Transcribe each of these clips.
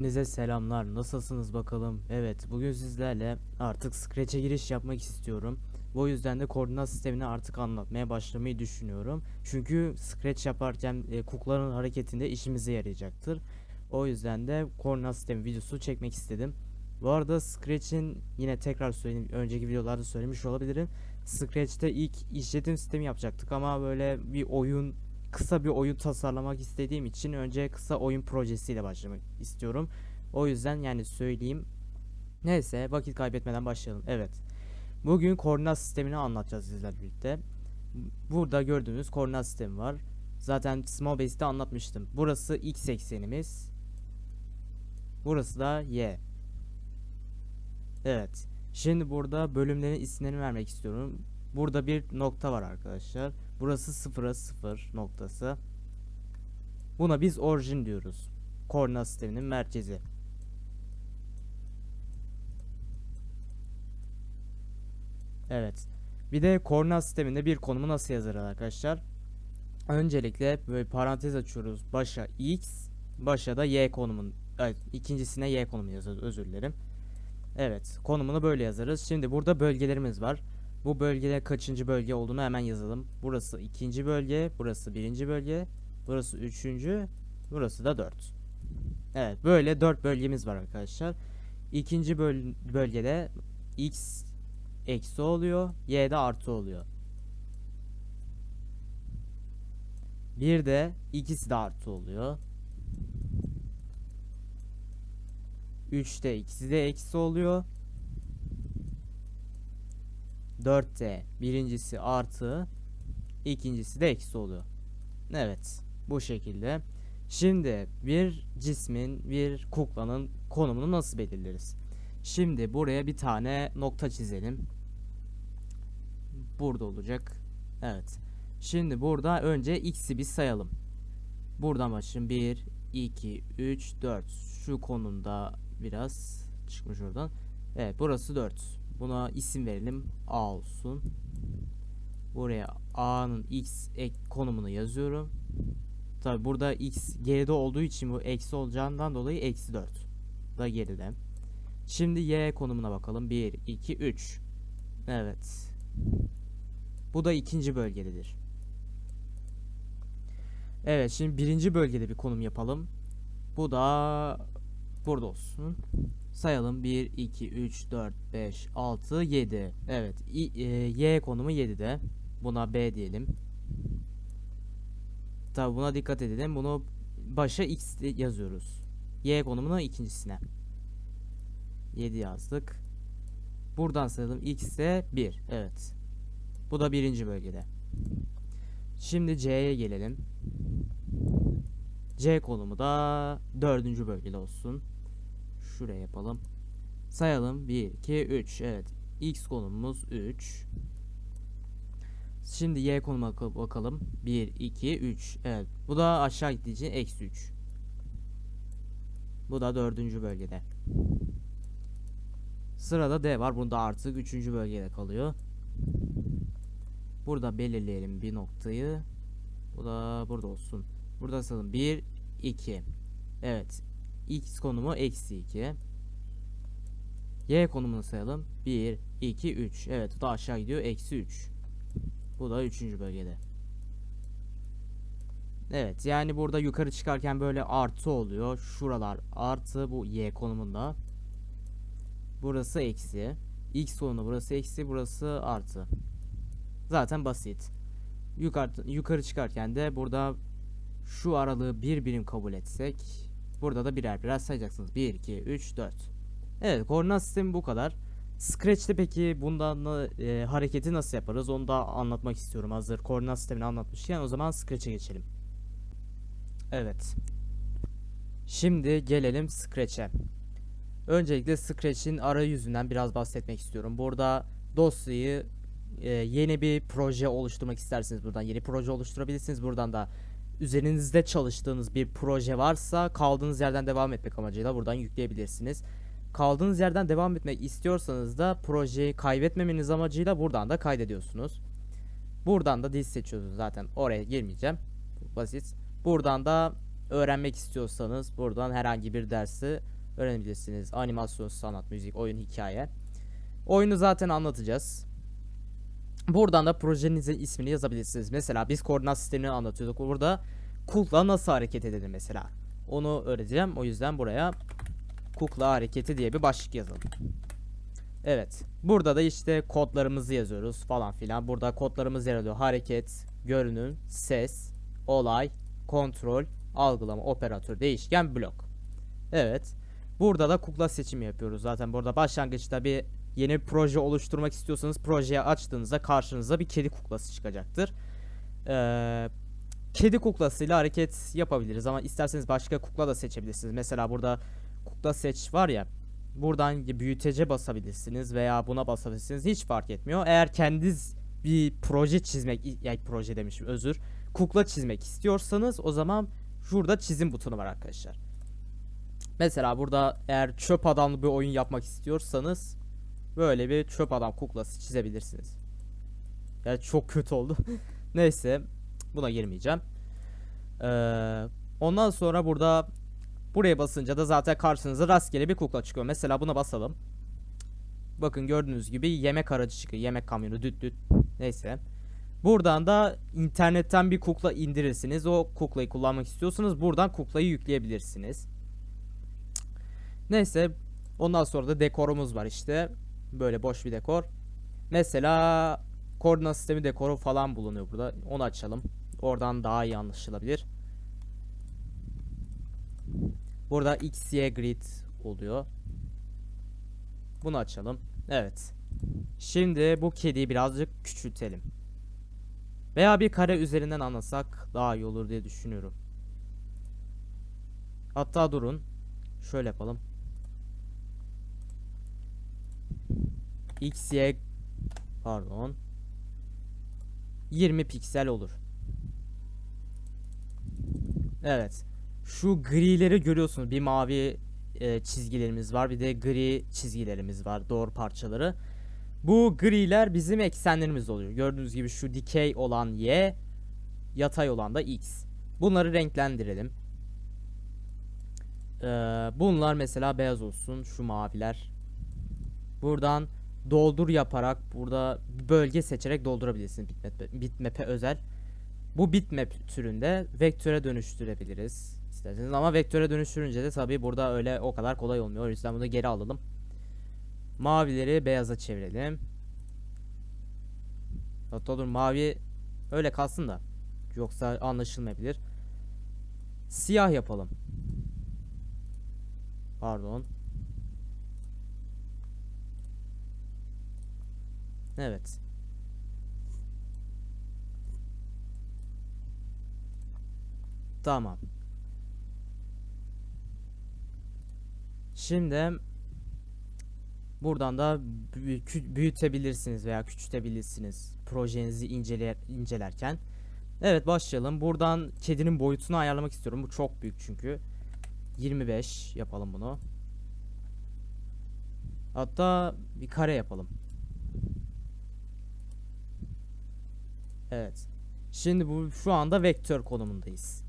Hepinize selamlar. Nasılsınız bakalım? Evet, bugün sizlerle artık Scratch'e giriş yapmak istiyorum. Bu yüzden de koordinat sistemini artık anlatmaya başlamayı düşünüyorum. Çünkü Scratch yaparken e, kuklaların hareketinde işimize yarayacaktır. O yüzden de koordinat sistemi videosu çekmek istedim. Bu arada Scratch'in yine tekrar söyleyeyim, önceki videolarda söylemiş olabilirim. Scratch'te ilk işletim sistemi yapacaktık ama böyle bir oyun kısa bir oyun tasarlamak istediğim için önce kısa oyun projesiyle başlamak istiyorum. O yüzden yani söyleyeyim. Neyse vakit kaybetmeden başlayalım. Evet. Bugün koordinat sistemini anlatacağız sizlerle birlikte. Burada gördüğünüz koordinat sistemi var. Zaten Small Base'de anlatmıştım. Burası x eksenimiz. Burası da y. Evet. Şimdi burada bölümlerin isimlerini vermek istiyorum. Burada bir nokta var arkadaşlar. Burası sıfıra sıfır noktası. Buna biz orijin diyoruz. Koordinat sisteminin merkezi. Evet. Bir de koordinat sisteminde bir konumu nasıl yazarız arkadaşlar? Öncelikle böyle parantez açıyoruz. Başa x, başa da y konumun, ay, ikincisine y konumu yazarız. Özür dilerim. Evet, konumunu böyle yazarız. Şimdi burada bölgelerimiz var. Bu bölgede kaçıncı bölge olduğunu hemen yazalım. Burası ikinci bölge, burası birinci bölge, burası üçüncü, burası da dört. Evet, böyle dört bölgemiz var arkadaşlar. İkinci böl bölgede x eksi oluyor, y de artı oluyor. Bir de ikisi de artı oluyor. 3'te ikisi de eksi oluyor. 4'te birincisi artı ikincisi de eksi oluyor. Evet bu şekilde. Şimdi bir cismin bir kuklanın konumunu nasıl belirleriz? Şimdi buraya bir tane nokta çizelim. Burada olacak. Evet. Şimdi burada önce x'i bir sayalım. Buradan başlayalım. 1, 2, 3, 4. Şu konumda biraz çıkmış oradan. Evet burası 4. Buna isim verelim. A olsun. Buraya A'nın X ek konumunu yazıyorum. Tabi burada X geride olduğu için bu eksi olacağından dolayı eksi 4 da geride. Şimdi Y konumuna bakalım. 1, 2, 3. Evet. Bu da ikinci bölgededir. Evet şimdi birinci bölgede bir konum yapalım. Bu da burada olsun. Sayalım 1, 2, 3, 4, 5, 6, 7. Evet i- e, Y konumu 7'de. Buna B diyelim. Tabi buna dikkat edelim. Bunu başa X yazıyoruz. Y konumuna ikincisine. 7 yazdık. Buradan sayalım X ise 1. Evet. Bu da birinci bölgede. Şimdi C'ye gelelim. C konumu da dördüncü bölgede olsun. Şuraya yapalım. Sayalım. 1, 2, 3. Evet. X konumumuz 3. Şimdi Y konuma bak- bakalım. 1, 2, 3. Evet. Bu da aşağı gittiği için eksi 3. Bu da dördüncü bölgede. Sırada D var. Bunda artık üçüncü bölgede kalıyor. Burada belirleyelim bir noktayı. Bu da burada olsun. Burada sayalım. 1, 2. Evet. X konumu eksi 2. Y konumunu sayalım. 1, 2, 3. Evet bu da aşağı gidiyor. Eksi 3. Bu da 3. bölgede. Evet yani burada yukarı çıkarken böyle artı oluyor. Şuralar artı bu Y konumunda. Burası eksi. X konumu burası eksi burası artı. Zaten basit. Yukarı, yukarı çıkarken de burada şu aralığı bir birim kabul etsek burada da birer birer sayacaksınız. 1, 2, 3, 4. Evet koordinat sistemi bu kadar. Scratch'te peki bundan da, e, hareketi nasıl yaparız onu da anlatmak istiyorum. Hazır koordinat sistemini anlatmışken o zaman Scratch'e geçelim. Evet. Şimdi gelelim Scratch'e. Öncelikle Scratch'in arayüzünden biraz bahsetmek istiyorum. Burada dosyayı e, yeni bir proje oluşturmak isterseniz buradan yeni proje oluşturabilirsiniz. Buradan da üzerinizde çalıştığınız bir proje varsa kaldığınız yerden devam etmek amacıyla buradan yükleyebilirsiniz. Kaldığınız yerden devam etmek istiyorsanız da projeyi kaybetmemeniz amacıyla buradan da kaydediyorsunuz. Buradan da dil seçiyorsunuz zaten oraya girmeyeceğim. Basit. Buradan da öğrenmek istiyorsanız buradan herhangi bir dersi öğrenebilirsiniz. Animasyon, sanat, müzik, oyun, hikaye. Oyunu zaten anlatacağız. Buradan da projenizin ismini yazabilirsiniz. Mesela biz koordinat sistemini anlatıyorduk. Burada kukla nasıl hareket edelim mesela. Onu öğreteceğim. O yüzden buraya kukla hareketi diye bir başlık yazalım. Evet. Burada da işte kodlarımızı yazıyoruz falan filan. Burada kodlarımız yer alıyor. Hareket, görünüm, ses, olay, kontrol, algılama, operatör, değişken, blok. Evet. Burada da kukla seçimi yapıyoruz. Zaten burada başlangıçta bir yeni bir proje oluşturmak istiyorsanız projeyi açtığınızda karşınıza bir kedi kuklası çıkacaktır. Ee, kedi kuklasıyla hareket yapabiliriz ama isterseniz başka kukla da seçebilirsiniz. Mesela burada kukla seç var ya buradan büyütece basabilirsiniz veya buna basabilirsiniz hiç fark etmiyor. Eğer kendiniz bir proje çizmek yani proje demişim özür kukla çizmek istiyorsanız o zaman şurada çizim butonu var arkadaşlar. Mesela burada eğer çöp adamlı bir oyun yapmak istiyorsanız böyle bir çöp adam kuklası çizebilirsiniz. Yani çok kötü oldu. Neyse buna girmeyeceğim. Ee, ondan sonra burada buraya basınca da zaten karşınıza rastgele bir kukla çıkıyor. Mesela buna basalım. Bakın gördüğünüz gibi yemek aracı çıkıyor. Yemek kamyonu düt düt. Neyse. Buradan da internetten bir kukla indirirsiniz. O kuklayı kullanmak istiyorsanız buradan kuklayı yükleyebilirsiniz. Neyse. Ondan sonra da dekorumuz var işte. Böyle boş bir dekor. Mesela koordinat sistemi dekoru falan bulunuyor burada. Onu açalım. Oradan daha iyi anlaşılabilir. Burada X, Y grid oluyor. Bunu açalım. Evet. Şimdi bu kediyi birazcık küçültelim. Veya bir kare üzerinden anlasak daha iyi olur diye düşünüyorum. Hatta durun. Şöyle yapalım. X, Y pardon. 20 piksel olur. Evet. Şu grileri görüyorsunuz. Bir mavi e, çizgilerimiz var. Bir de gri çizgilerimiz var. Doğru parçaları. Bu griler bizim eksenlerimiz oluyor. Gördüğünüz gibi şu dikey olan Y, yatay olan da X. Bunları renklendirelim. Ee, bunlar mesela beyaz olsun. Şu maviler. Buradan doldur yaparak burada bölge seçerek doldurabilirsiniz bitmap, özel. Bu bitmap türünde vektöre dönüştürebiliriz isterseniz ama vektöre dönüştürünce de tabii burada öyle o kadar kolay olmuyor. O yüzden bunu geri alalım. Mavileri beyaza çevirelim. Hatta dur mavi öyle kalsın da yoksa anlaşılmayabilir. Siyah yapalım. Pardon. Evet. Tamam. Şimdi buradan da büyü- büyütebilirsiniz veya küçültebilirsiniz projenizi inceler, incelerken. Evet başlayalım. Buradan kedinin boyutunu ayarlamak istiyorum. Bu çok büyük çünkü. 25 yapalım bunu. Hatta bir kare yapalım. Evet. Şimdi bu şu anda vektör konumundayız.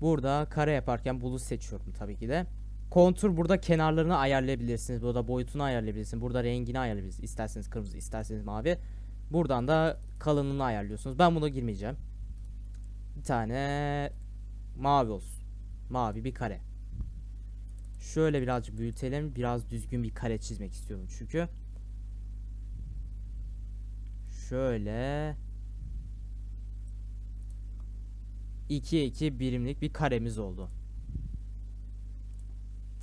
Burada kare yaparken bulu seçiyorum tabii ki de. Kontur burada kenarlarını ayarlayabilirsiniz. Burada boyutunu ayarlayabilirsiniz. Burada rengini ayarlayabilirsiniz. İsterseniz kırmızı, isterseniz mavi. Buradan da kalınlığını ayarlıyorsunuz. Ben buna girmeyeceğim. Bir tane mavi olsun. Mavi bir kare. Şöyle birazcık büyütelim. Biraz düzgün bir kare çizmek istiyorum çünkü. Şöyle 2 2 birimlik bir karemiz oldu.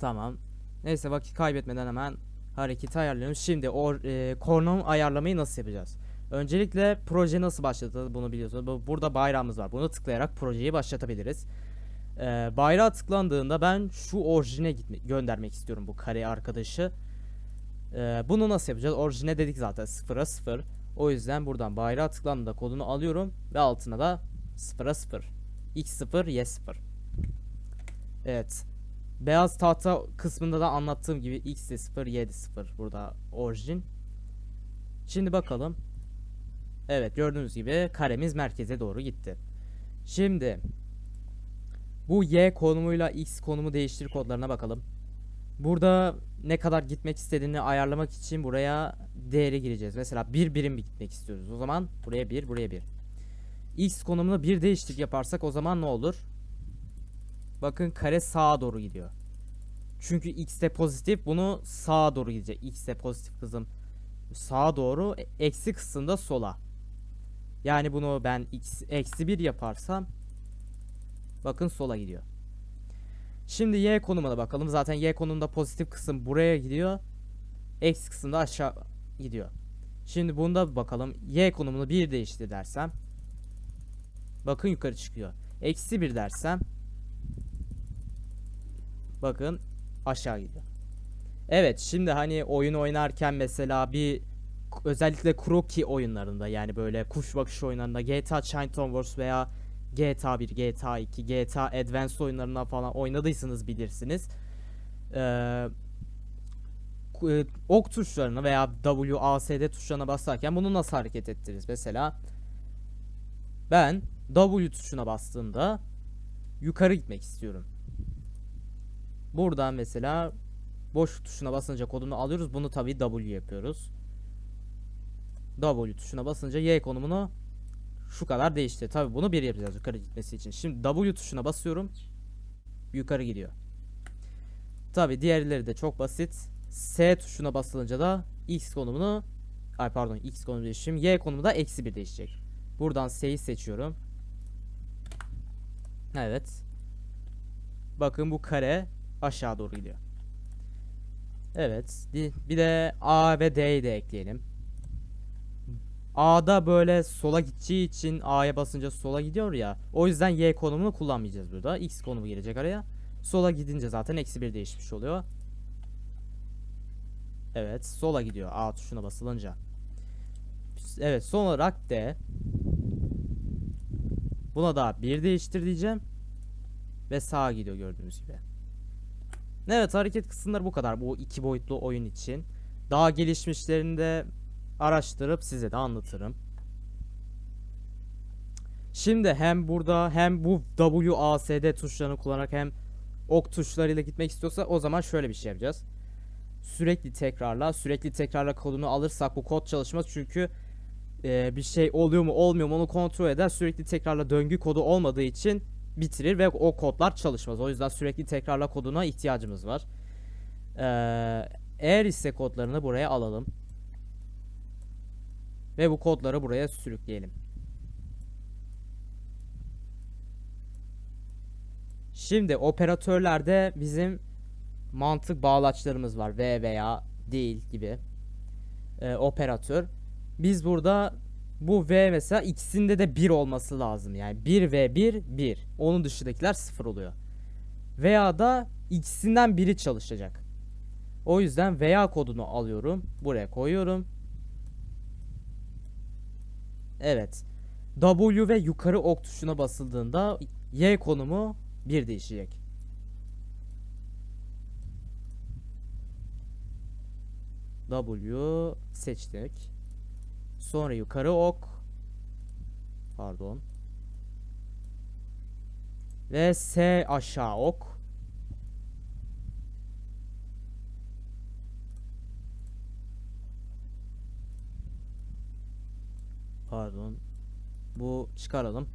Tamam. Neyse vakit kaybetmeden hemen hareketi ayarlayalım. Şimdi o e, konum ayarlamayı nasıl yapacağız? Öncelikle proje nasıl başlatılır bunu biliyorsunuz. Bu- Burada bayrağımız var. Bunu tıklayarak projeyi başlatabiliriz. E, bayrağa tıklandığında ben şu orijine gitme, göndermek istiyorum bu kare arkadaşı. E, bunu nasıl yapacağız? Orijine dedik zaten 0'a 0. O yüzden buradan bayrağa tıklandığında kodunu alıyorum ve altına da 0'a 0. X0 Y0. Evet. Beyaz tahta kısmında da anlattığım gibi X de 0 Y de 0 burada orijin. Şimdi bakalım. Evet gördüğünüz gibi karemiz merkeze doğru gitti. Şimdi bu Y konumuyla X konumu değiştir kodlarına bakalım. Burada ne kadar gitmek istediğini ayarlamak için buraya değeri gireceğiz. Mesela bir birim gitmek istiyoruz. O zaman buraya bir, buraya bir. X konumunu bir değişiklik yaparsak o zaman ne olur? Bakın kare sağa doğru gidiyor. Çünkü x de pozitif bunu sağa doğru gidecek. X de pozitif kızım. Sağa doğru e- eksi kısımda sola. Yani bunu ben x eksi 1 yaparsam bakın sola gidiyor. Şimdi y konumuna bakalım. Zaten y konumunda pozitif kısım buraya gidiyor. Eksi kısımda aşağı gidiyor. Şimdi bunda bakalım. Y konumunu 1 değiştir dersem. Bakın yukarı çıkıyor. Eksi 1 dersem. Bakın aşağı gidiyor. Evet şimdi hani oyun oynarken mesela bir özellikle Kroki oyunlarında yani böyle kuş bakışı oyunlarında GTA Chinatown Wars veya GTA 1, GTA 2, GTA Advance oyunlarına falan oynadıysanız bilirsiniz. Ee, e, ok tuşlarını veya W, A, S, D tuşlarına basarken bunu nasıl hareket ettiririz? Mesela ben W tuşuna bastığımda yukarı gitmek istiyorum. Buradan mesela boş tuşuna basınca kodunu alıyoruz. Bunu tabii W yapıyoruz. W tuşuna basınca Y konumunu şu kadar değişti. Tabii bunu bir yapacağız yukarı gitmesi için. Şimdi W tuşuna basıyorum. Yukarı gidiyor. Tabii diğerleri de çok basit. S tuşuna basılınca da X konumunu ay pardon X konumu değişim. Y konumu da eksi bir değişecek. Buradan S'yi seçiyorum. Evet. Bakın bu kare aşağı doğru gidiyor. Evet. Bir de A ve D'yi de ekleyelim. A'da böyle sola gideceği için A'ya basınca sola gidiyor ya. O yüzden Y konumunu kullanmayacağız burada. X konumu girecek araya. Sola gidince zaten eksi bir değişmiş oluyor. Evet sola gidiyor A tuşuna basılınca. Evet son olarak D. Buna da bir değiştir diyeceğim. Ve sağa gidiyor gördüğünüz gibi. Evet hareket kısımları bu kadar bu iki boyutlu oyun için. Daha gelişmişlerini de araştırıp size de anlatırım. Şimdi hem burada hem bu WASD tuşlarını kullanarak hem ok tuşlarıyla gitmek istiyorsa o zaman şöyle bir şey yapacağız. Sürekli tekrarla, sürekli tekrarla kodunu alırsak bu kod çalışmaz çünkü e, bir şey oluyor mu olmuyor mu onu kontrol eder. Sürekli tekrarla döngü kodu olmadığı için bitirir ve o kodlar çalışmaz. O yüzden sürekli tekrarla koduna ihtiyacımız var. Ee, eğer ise kodlarını buraya alalım. Ve bu kodları buraya sürükleyelim. Şimdi operatörlerde bizim mantık bağlaçlarımız var. V veya değil gibi. Ee, operatör. Biz burada bu V mesela ikisinde de 1 olması lazım. Yani 1 ve 1 1. Onun dışındakiler 0 oluyor. Veya da ikisinden biri çalışacak. O yüzden veya kodunu alıyorum. Buraya koyuyorum. Evet. W ve yukarı ok tuşuna basıldığında Y konumu 1 değişecek. W seçtik. Sonra yukarı ok. Pardon. Ve S aşağı ok. Pardon. Bu çıkaralım.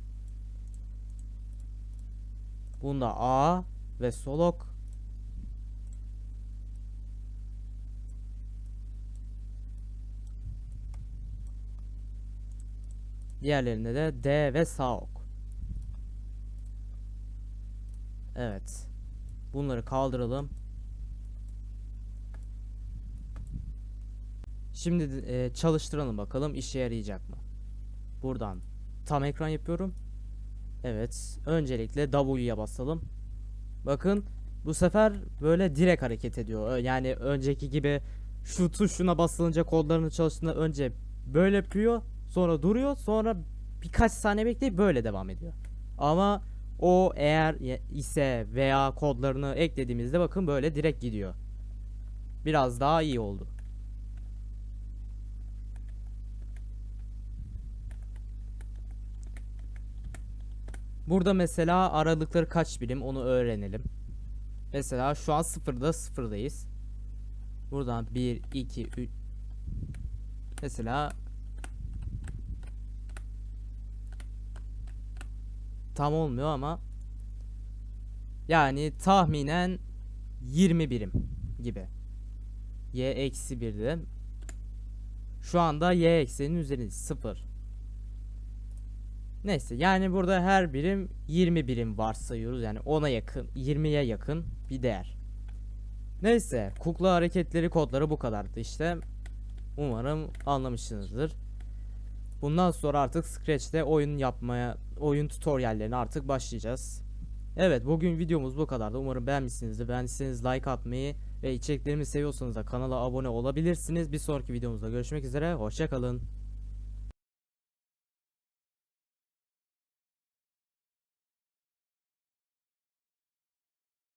Bunda A ve sol ok. Diğerlerinde de D ve sağ ok. Evet. Bunları kaldıralım. Şimdi e, çalıştıralım bakalım işe yarayacak mı? Buradan tam ekran yapıyorum. Evet. Öncelikle W'ye basalım. Bakın bu sefer böyle direkt hareket ediyor. Yani önceki gibi şu tuşuna basılınca kodlarını çalıştığında önce böyle yapıyor. Sonra duruyor. Sonra birkaç saniye bekleyip böyle devam ediyor. Ama o eğer ise veya kodlarını eklediğimizde bakın böyle direkt gidiyor. Biraz daha iyi oldu. Burada mesela aralıkları kaç birim onu öğrenelim. Mesela şu an sıfırda sıfırdayız. Buradan 1, 2, 3 Mesela Tam olmuyor ama Yani tahminen 20 birim gibi. Y eksi 1'de Şu anda Y eksenin üzerinde 0 Neyse yani burada her birim 20 birim varsayıyoruz yani 10'a yakın 20'ye yakın bir değer. Neyse kukla hareketleri kodları bu kadardı işte. Umarım anlamışsınızdır. Bundan sonra artık Scratch'te oyun yapmaya, oyun tutoriallerine artık başlayacağız. Evet bugün videomuz bu kadardı. Umarım beğenmişsinizdir. Beğendiyseniz like atmayı ve içeriklerimi seviyorsanız da kanala abone olabilirsiniz. Bir sonraki videomuzda görüşmek üzere. Hoşçakalın.